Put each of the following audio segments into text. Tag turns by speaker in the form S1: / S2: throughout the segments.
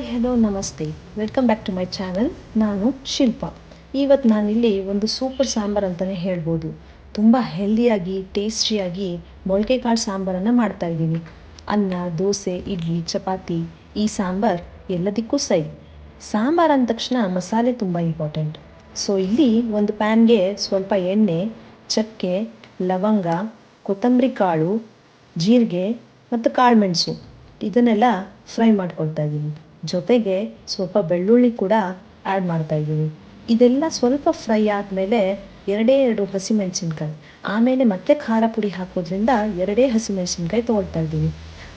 S1: ನಮಸ್ತೆ welcome back to my channel ನಾನು ಶಿಲ್ಪ. ಇವತ್ತು ನಾನಿಲ್ಲಿ ಒಂದು ಸೂಪರ್ ಸಾಂಬಾರ್ ಅಂತಲೇ ಹೇಳ್ಬೋದು. ತುಂಬ ಹೆಲ್ದಿಯಾಗಿ ಟೇಸ್ಟಿಯಾಗಿ ಮೊಳಕೆ ಕಾಳು ಸಾಂಬಾರನ್ನು ಮಾಡ್ತಾ ಇದ್ದೀನಿ. ಅನ್ನ, ದೋಸೆ, ಇಡ್ಲಿ, ಚಪಾತಿ, ಈ ಸಾಂಬಾರ್ ಎಲ್ಲದಕ್ಕೂ ಸೈ. ಸಾಂಬಾರ್ ಅಂದ ತಕ್ಷಣ ಮಸಾಲೆ ತುಂಬ ಇಂಪಾರ್ಟೆಂಟ್ ಸೊ ಇಲ್ಲಿ ಒಂದು ಪ್ಯಾನ್ಗೆ ಸ್ವಲ್ಪ ಎಣ್ಣೆ, ಚಕ್ಕೆ, ಲವಂಗ, ಕೊತ್ತಂಬರಿ ಕಾಳು, ಜೀರಿಗೆ ಮತ್ತು ಕಾಳುಮೆಣಸು ಇದನ್ನೆಲ್ಲ ಫ್ರೈ ಮಾಡ್ಕೊಳ್ತಾ ಇದ್ದೀನಿ. ಜೊತೆಗೆ ಸ್ವಲ್ಪ ಬೆಳ್ಳುಳ್ಳಿ ಕೂಡ ಆ್ಯಡ್ ಮಾಡ್ತಾ ಇದ್ದೀವಿ. ಇದೆಲ್ಲ ಸ್ವಲ್ಪ ಫ್ರೈ ಆದಮೇಲೆ ಎರಡೇ ಎರಡು ಹಸಿಮೆಣಸಿನ್ಕಾಯಿ. ಆಮೇಲೆ ಮತ್ತೆ ಖಾರ ಪುಡಿ ಹಾಕೋದ್ರಿಂದ ಎರಡೇ ಹಸಿಮೆಣಸಿನ್ಕಾಯಿ ತೊಗೊಳ್ತಾ ಇದ್ದೀವಿ.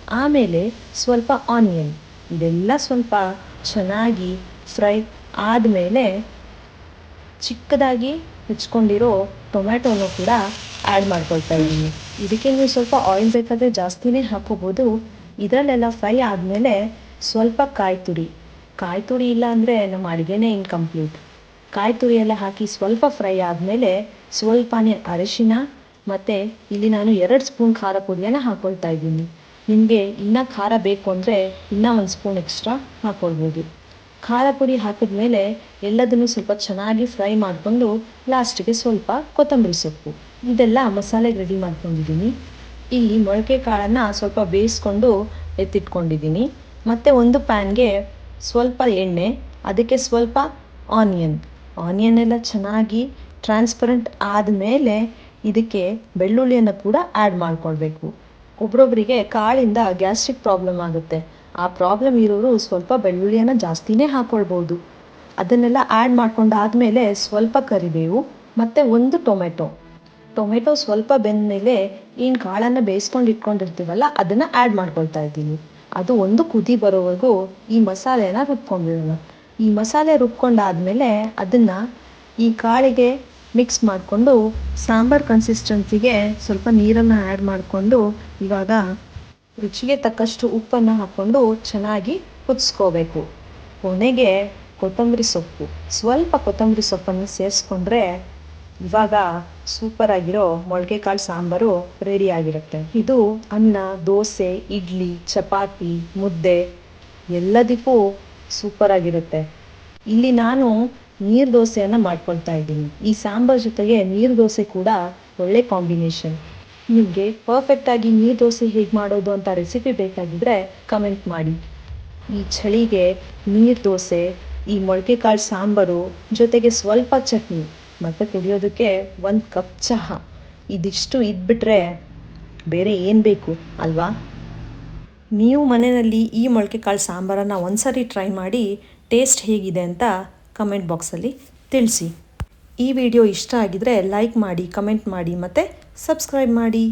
S1: ಆಮೇಲೆ ಸ್ವಲ್ಪ ಆನಿಯನ್ ಇದೆಲ್ಲ ಸ್ವಲ್ಪ ಚೆನ್ನಾಗಿ ಫ್ರೈ ಆದಮೇಲೆ ಚಿಕ್ಕದಾಗಿ ಹೆಚ್ಕೊಂಡಿರೋ ಟೊಮ್ಯಾಟೋನು ಕೂಡ ಆ್ಯಡ್ ಮಾಡ್ಕೊಳ್ತಾ ಇದ್ದೀನಿ ಇದಕ್ಕೆ ನೀವು ಸ್ವಲ್ಪ ಆಯಿಲ್ ಬೇಕಾದರೆ ಜಾಸ್ತಿನೇ ಹಾಕೋಬೋದು. ಇದರಲ್ಲೆಲ್ಲ ಫ್ರೈ ಆದಮೇಲೆ ಸ್ವಲ್ಪ ಕಾಯಿ ತುರಿ. ಕಾಯಿ ತುರಿ ಇಲ್ಲ ಅಂದರೆ ನಮ್ಮ ಅಡುಗೆನೇ ಇನ್ಕಂಪ್ಲೀಟ್ ಕಾಯಿ ತುರಿ ಎಲ್ಲ ಹಾಕಿ ಸ್ವಲ್ಪ ಫ್ರೈ ಆದಮೇಲೆ ಸ್ವಲ್ಪನೇ ಅರಿಶಿನ ಮತ್ತು ಇಲ್ಲಿ ನಾನು ಎರಡು ಸ್ಪೂನ್ ಖಾರ ಪುಡಿಯನ್ನು ಹಾಕ್ಕೊಳ್ತಾ ಇದ್ದೀನಿ. ನಿಮಗೆ ಇನ್ನೂ ಖಾರ ಬೇಕು ಅಂದರೆ ಇನ್ನೂ ಒಂದು ಸ್ಪೂನ್ ಎಕ್ಸ್ಟ್ರಾ ಹಾಕ್ಕೊಳ್ಬೋದು ಖಾರ ಪುಡಿ ಹಾಕಿದ್ಮೇಲೆ ಎಲ್ಲದನ್ನು ಸ್ವಲ್ಪ ಚೆನ್ನಾಗಿ ಫ್ರೈ ಮಾಡಿಕೊಂಡು ಲಾಸ್ಟಿಗೆ ಸ್ವಲ್ಪ ಕೊತ್ತಂಬರಿ ಸೊಪ್ಪು. ಇದೆಲ್ಲ ಮಸಾಲೆಗೆ ರೆಡಿ ಮಾಡ್ಕೊಂಡಿದ್ದೀನಿ. ಇಲ್ಲಿ ಮೊಳಕೆ ಕಾಳನ್ನು ಸ್ವಲ್ಪ ಬೇಯಿಸ್ಕೊಂಡು ಎತ್ತಿಟ್ಕೊಂಡಿದ್ದೀನಿ. ಮತ್ತು ಒಂದು ಪ್ಯಾನ್ಗೆ ಸ್ವಲ್ಪ ಎಣ್ಣೆ, ಅದಕ್ಕೆ ಸ್ವಲ್ಪ ಆನಿಯನ್. ಆನಿಯನ್ ಎಲ್ಲ ಚೆನ್ನಾಗಿ ಟ್ರಾನ್ಸ್ಪರೆಂಟ್ ಆದಮೇಲೆ ಇದಕ್ಕೆ ಬೆಳ್ಳುಳ್ಳಿಯನ್ನು ಕೂಡ ಆ್ಯಡ್ ಮಾಡ್ಕೊಳ್ಬೇಕು. ಒಬ್ಬೊಬ್ಬರಿಗೆ ಕಾಳಿಂದ ಗ್ಯಾಸ್ಟ್ರಿಕ್ ಪ್ರಾಬ್ಲಮ್ ಆಗುತ್ತೆ. ಆ ಪ್ರಾಬ್ಲಮ್ ಇರೋರು ಸ್ವಲ್ಪ ಬೆಳ್ಳುಳ್ಳಿಯನ್ನು ಜಾಸ್ತಿನೇ ಹಾಕ್ಕೊಳ್ಬೋದು ಅದನ್ನೆಲ್ಲ ಆ್ಯಡ್ ಮಾಡ್ಕೊಂಡಾದಮೇಲೆ ಸ್ವಲ್ಪ ಕರಿಬೇವು ಮತ್ತು ಒಂದು ಟೊಮೆಟೊ. ಟೊಮೆಟೊ ಸ್ವಲ್ಪ ಬೆಂದ ಮೇಲೆ ಏನು ಕಾಳನ್ನು ಬೇಯಿಸ್ಕೊಂಡು ಇಟ್ಕೊಂಡಿರ್ತೀವಲ್ಲ ಅದನ್ನು ಆ್ಯಡ್ ಮಾಡ್ಕೊಳ್ತಾ ಇದ್ದೀನಿ. ಅದು ಒಂದು ಕುದಿ ಬರೋವರೆಗೂ ಈ ಮಸಾಲೆನ ರುಬ್ಕೊಂಡ್ಬಿಡೋಣ ಈ ಮಸಾಲೆ ರುಬ್ಕೊಂಡಾದ್ಮೇಲೆ ಅದನ್ನು ಈ ಕಾಳಿಗೆ ಮಿಕ್ಸ್ ಮಾಡಿಕೊಂಡು ಸಾಂಬಾರ್ ಕನ್ಸಿಸ್ಟೆನ್ಸಿಗೆ ಸ್ವಲ್ಪ ನೀರನ್ನು ಆ್ಯಡ್ ಮಾಡಿಕೊಂಡು ಇವಾಗ ರುಚಿಗೆ ತಕ್ಕಷ್ಟು ಉಪ್ಪನ್ನು ಹಾಕ್ಕೊಂಡು ಚೆನ್ನಾಗಿ ಕುದಿಸ್ಕೋಬೇಕು. ಕೊನೆಗೆ ಕೊತ್ತಂಬರಿ ಸೊಪ್ಪು. ಸ್ವಲ್ಪ ಕೊತ್ತಂಬರಿ ಸೊಪ್ಪನ್ನು ಸೇರಿಸ್ಕೊಂಡ್ರೆ ಇವಾಗ ಸೂಪರ್ ಆಗಿರೋ ಮೊಳಕೆ ಕಾಳು ಸಾಂಬಾರು ರೆಡಿ ಆಗಿರುತ್ತೆ. ಇದು ಅನ್ನ, ದೋಸೆ, ಇಡ್ಲಿ, ಚಪಾತಿ, ಮುದ್ದೆ ಎಲ್ಲದಕ್ಕೂ ಸೂಪರ್ ಆಗಿರುತ್ತೆ. ಇಲ್ಲಿ ನಾನು ನೀರು ದೋಸೆಯನ್ನು ಮಾಡ್ಕೊಳ್ತಾ ಇದ್ದೀನಿ. ಈ ಸಾಂಬಾರ್ ಜೊತೆಗೆ ನೀರು ದೋಸೆ ಕೂಡ ಒಳ್ಳೆ ಕಾಂಬಿನೇಷನ್ ನಿಮಗೆ ಪರ್ಫೆಕ್ಟಾಗಿ ನೀರು ದೋಸೆ ಹೇಗೆ ಮಾಡೋದು ಅಂತ ರೆಸಿಪಿ ಬೇಕಾಗಿದ್ರೆ ಕಮೆಂಟ್ ಮಾಡಿ. ಈ ಚಳಿಗೆ ನೀರು ದೋಸೆ, ಈ ಮೊಳಕೆ ಕಾಳು ಸಾಂಬಾರು ಜೊತೆಗೆ ಸ್ವಲ್ಪ ಚಟ್ನಿ. ಮತ್ತು ಕುಡಿಯೋದಕ್ಕೆ ಒಂದು ಕಪ್ ಚಹಾ. ಇದಿಷ್ಟು ಇದ್ಬಿಟ್ರೆ ಬೇರೆ ಏನು ಬೇಕು, ಅಲ್ವಾ? ನೀವು ಮನೆಯಲ್ಲಿ ಈ ಮೊಳಕೆ ಕಾಳು ಸಾಂಬಾರನ್ನು ಒಂದ್ಸರಿ ಟ್ರೈ ಮಾಡಿ ಟೇಸ್ಟ್ ಹೇಗಿದೆ ಅಂತ ಕಮೆಂಟ್ ಬಾಕ್ಸಲ್ಲಿ ತಿಳಿಸಿ. ಈ ವಿಡಿಯೋ ಇಷ್ಟ ಆಗಿದ್ರೆ ಲೈಕ್ ಮಾಡಿ, ಕಮೆಂಟ್ ಮಾಡಿ ಮತ್ತು ಸಬ್ಸ್ಕ್ರೈಬ್ ಮಾಡಿ.